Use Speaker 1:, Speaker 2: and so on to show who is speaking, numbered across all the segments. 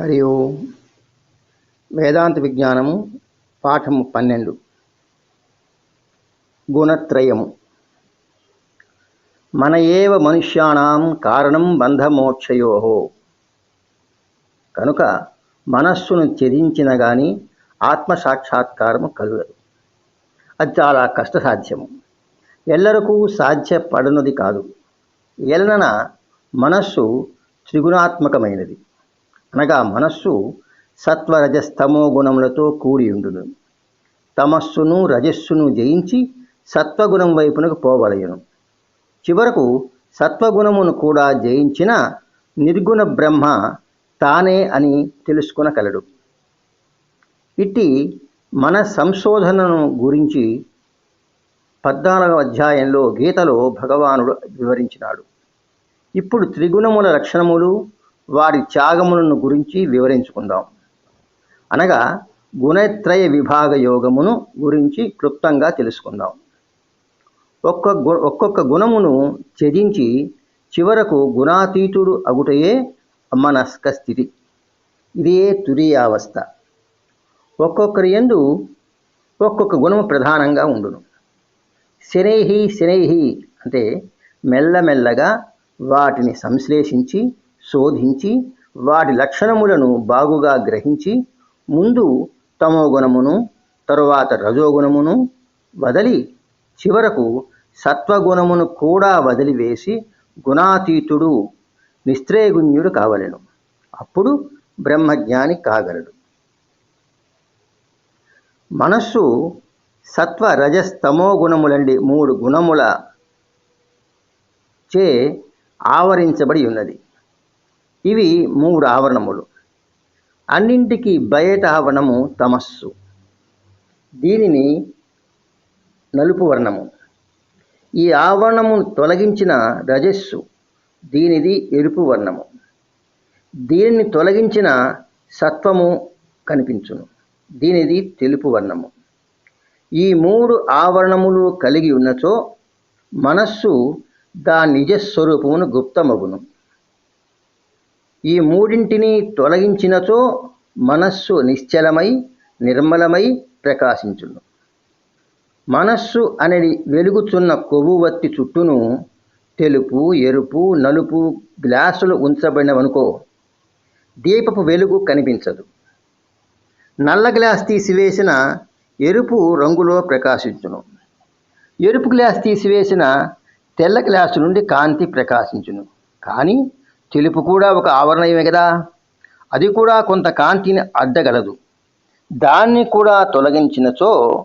Speaker 1: హరి ఓం. వేదాంత విజ్ఞానము పాఠము పన్నెండు. గుణత్రయము. మన ఏవ మనుష్యాణం కారణం బంధమోక్షయో. కనుక మనస్సును త్యజించిన కానీ ఆత్మసాక్షాత్కారము కలుగదు. అది చాలా కష్టసాధ్యము. ఎల్లరకు సాధ్యపడనుది కాదు. ఎలనన మనస్సు త్రిగుణాత్మకమైనది. అనగా మనస్సు సత్వరజస్తమో గుణములతో కూడి ఉండును. తమస్సును రజస్సును జయించి సత్వగుణం వైపునకు పోవలయను. చివరకు సత్వగుణమును కూడా జయించిన నిర్గుణ బ్రహ్మ తానే అని తెలుసుకునగలడు ఇట్టి మన సంశోధనను గురించి పద్నాలుగవ అధ్యాయంలో గీతలో భగవానుడు వివరించినాడు. ఇప్పుడు త్రిగుణముల లక్షణములు వారి త్యాగములను గురించి వివరించుకుందాం. అనగా గుణత్రయ విభాగ యోగమును గురించి క్లుప్తంగా తెలుసుకుందాం. ఒక్క గు ఒక్కొక్క గుణమును త్యజించి చివరకు గుణాతీతుడు అగుటయే అమనస్క స్థితి. ఇదే తురీయావస్థ ఒక్కొక్కరి ఎందు ఒక్కొక్క గుణము ప్రధానంగా ఉండును. శనైహి శనైహి అంటే మెల్లమెల్లగా వాటిని సంశ్లేషించి శోధించి వాటి లక్షణములను బాగుగా గ్రహించి ముందు తమో గుణమును తరువాత రజోగుణమును వదలి చివరకు సత్వగుణమును కూడా వదిలివేసి గుణాతీతుడు నిస్త్రేగుణ్యుడు కావలెను. అప్పుడు బ్రహ్మజ్ఞాని కాగలడు. మనస్సు సత్వ రజస్తమో గుణములండి మూడు గుణముల చే ఆవరించబడి ఉన్నది. ఇవి మూడు ఆవరణములు. అన్నింటికి బయట ఆవరణము తమస్సు. దీనిని నలుపు వర్ణము. ఈ ఆవరణమును తొలగించిన రజస్సు దీనిది ఎరుపు వర్ణము. దీనిని తొలగించిన సత్వము కనిపించును. దీనిది తెలుపు వర్ణము. ఈ మూడు ఆవరణములు కలిగి ఉన్నచో మనస్సు దా నిజస్వరూపమును గుప్తమగును. ఈ మూడింటిని తొలగించినచో మనస్సు నిశ్చలమై నిర్మలమై ప్రకాశించును. మనస్సు అనేది వెలుగుచున్న కొవ్వువత్తి చుట్టూను తెలుపు ఎరుపు నలుపు గ్లాసులు ఉంచబడినవనుకో దీపపు వెలుగు కనిపించదు. నల్ల గ్లాస్ తీసివేసిన ఎరుపు రంగులో ప్రకాశించును. ఎరుపు గ్లాస్ తీసివేసిన తెల్ల గ్లాసు నుండి కాంతి ప్రకాశించును. కానీ తెలుపు కూడా ఒక ఆవరణమే కదా? అది కూడా కొంత కాంతిని అడ్డగలదు. దాన్ని కూడా తొలగించినచో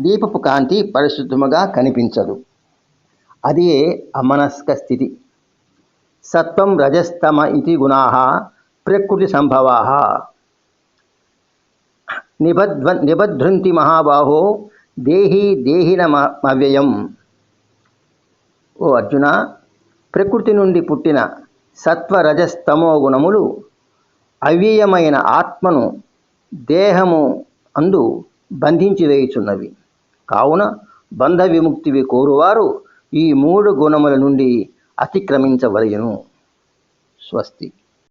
Speaker 1: దీపపు కాంతి పరిశుద్ధముగా కనిపించదు. అది అమనస్క స్థితి. సత్వం రజస్తమ ఇది గుణా ప్రకృతి సంభవా. నిబధ్వ నిబధ్రంతి మహాబాహో దేహి దేహినమవ్యయం. ఓ అర్జున ప్రకృతి నుండి పుట్టిన సత్వరజస్తమో గుణములు అవ్యయమైన ఆత్మను దేహము అందు బంధించి వేయుచున్నవి. కావున బంధ విముక్తివి కోరువారు ఈ మూడు గుణముల నుండి అతిక్రమించవలయను స్వస్తి.